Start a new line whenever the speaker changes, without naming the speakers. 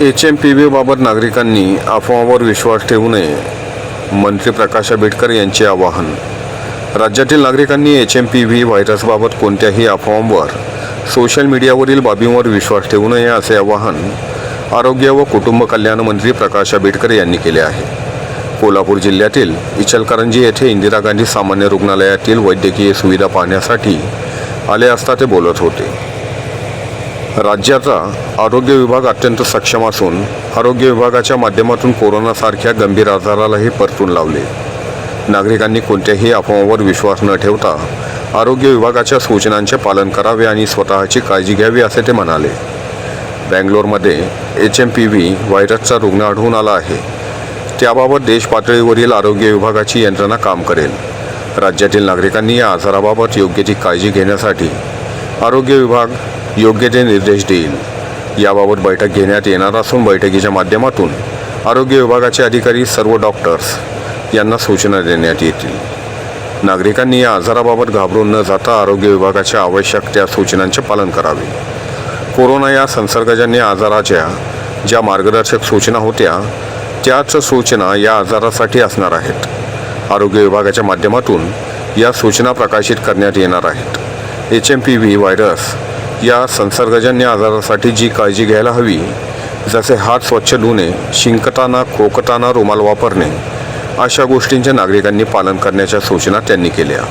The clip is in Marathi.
एच एम पी व्हीबाबत नागरिकांनी अफवावर विश्वास ठेवू नये मंत्री प्रकाश आंबेडकर यांचे आवाहन. राज्यातील नागरिकांनी एच एम पी व्ही व्हायरसबाबत कोणत्याही अफवांवर सोशल मीडियावरील बाबींवर विश्वास ठेवू नये असे आवाहन आरोग्य व कुटुंब कल्याण मंत्री प्रकाश आंबेडकर यांनी केले आहे. कोल्हापूर जिल्ह्यातील इचलकरंजी येथे इंदिरा गांधी सामान्य रुग्णालयातील वैद्यकीय सुविधा पाहण्यासाठी आले असता ते बोलत होते. राज्याचा आरोग्य विभाग अत्यंत सक्षम असून आरोग्य विभागाच्या माध्यमातून कोरोनासारख्या गंभीर आजारालाही परतून लावले. नागरिकांनी कोणत्याही अफवांवर विश्वास न ठेवता आरोग्य विभागाच्या सूचनांचे पालन करावे आणि स्वतःची काळजी घ्यावी असे ते म्हणाले. बँगलोरमध्ये एच एम पी व्ही व्हायरसचा रुग्ण आढळून आला आहे. त्याबाबत देश पातळीवरील आरोग्य विभागाची यंत्रणा काम करेल. राज्यातील नागरिकांनी या आजाराबाबत योग्य ती काळजी घेण्यासाठी आरोग्य विभाग योग्य ते निर्देश देईल याबाबत बैठक घेण्यात येणार असून बैठकीच्या माध्यमातून आरोग्य विभागाचे अधिकारी सर्व डॉक्टर्स यांना सूचना देण्यात येतील. नागरिकांनी या आजाराबाबत घाबरून न जाता आरोग्य विभागाच्या आवश्यक त्या सूचनांचे पालन करावे. कोरोना या संसर्गजन्य आजाराच्या ज्या मार्गदर्शक सूचना होत्या त्याच सूचना या आजारासाठी असणार आहेत. आरोग्य विभागाच्या माध्यमातून या सूचना प्रकाशित करण्यात येणार आहेत. H M P V virus या संसर्गजन्य आजारासाठी जी काळजी घ्यायला हवी जसे हात स्वच्छ धुणे शिंकताना खोकताना रुमाल वापरणे अशा गोष्टींचे नागरिकांनी पालन करण्याच्या सूचना त्यांनी केल्या.